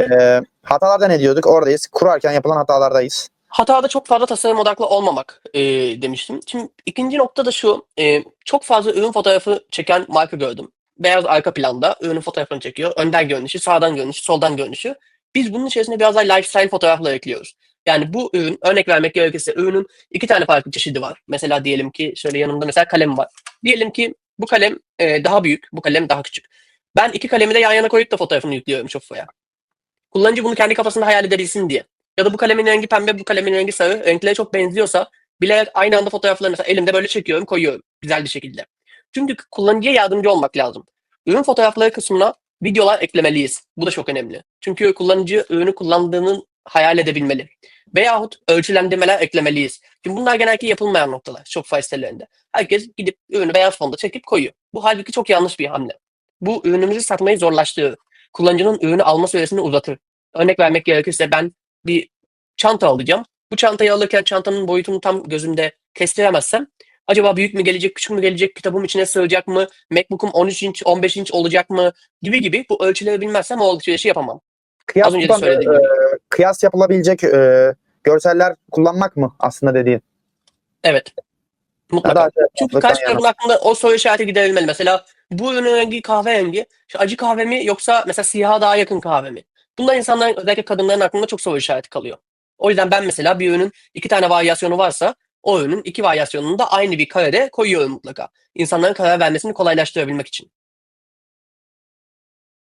Ee, hatalarda ne diyorduk? Oradayız. Kurarken yapılan hatalardayız. Hatada çok fazla tasarım odaklı olmamak e, demiştim. Şimdi ikinci nokta da şu. e, çok fazla ürün fotoğrafı çeken marka gördüm. Beyaz arka planda ürünün fotoğrafını çekiyor. Önden görünüşü, sağdan görünüşü, soldan görünüşü. Biz bunun içerisine biraz daha lifestyle fotoğraflar ekliyoruz. Yani bu ürün, örnek vermek gerekirse ürünün iki tane farklı çeşidi var. Mesela diyelim ki şöyle yanımda mesela kalem var. Diyelim ki bu kalem e, daha büyük, bu kalem daha küçük. Ben iki kalemi de yan yana koyup da fotoğrafını yüklüyorum Shopify'a. Kullanıcı bunu kendi kafasında hayal edebilsin diye. Ya da bu kalemin rengi pembe, bu kalemin rengi sarı. Renkleri çok benziyorsa bilerek aynı anda fotoğrafları mesela elimde böyle çekiyorum, koyuyorum güzel bir şekilde. Çünkü kullanıcıya yardımcı olmak lazım. Ürün fotoğrafları kısmına videolar eklemeliyiz. Bu da çok önemli. Çünkü kullanıcı ürünü kullandığının hayal edebilmeli. Veyahut ölçülendirmeler eklemeliyiz. Şimdi bunlar genellikle yapılmayan noktalar Shopify sitelerinde. Herkes gidip ürünü beyaz fonda çekip koyuyor. Bu halbuki çok yanlış bir hamle. Bu ürünümüzü satmayı zorlaştırır. Kullanıcının ürünü alma süresini uzatır. Örnek vermek gerekirse ben bir çanta alacağım. Bu çantayı alırken çantanın boyutunu tam gözümde kestiremezsem acaba büyük mü gelecek, küçük mü gelecek, kitabım içine sığacak mı, MacBook'um 13 inç, 15 inç olacak mı gibi gibi bu ölçüleri bilmezsem o alışverişi yapamam. Kıyas, Az önce de söylediğim e, gibi. kıyas yapılabilecek e, görseller kullanmak mı aslında dediğin? Evet. Mutlaka. da Çünkü yana. tarafın aklında o soru işareti giderilmeli. Mesela bu ürünün rengi kahverengi. Şu acı kahve mi yoksa mesela siyaha daha yakın kahve mi? Bunlar insanların özellikle kadınların aklında çok soru işareti kalıyor. O yüzden ben mesela bir ürünün iki tane varyasyonu varsa o ürünün iki varyasyonunu da aynı bir karede koyuyorum mutlaka. İnsanların karar vermesini kolaylaştırabilmek için.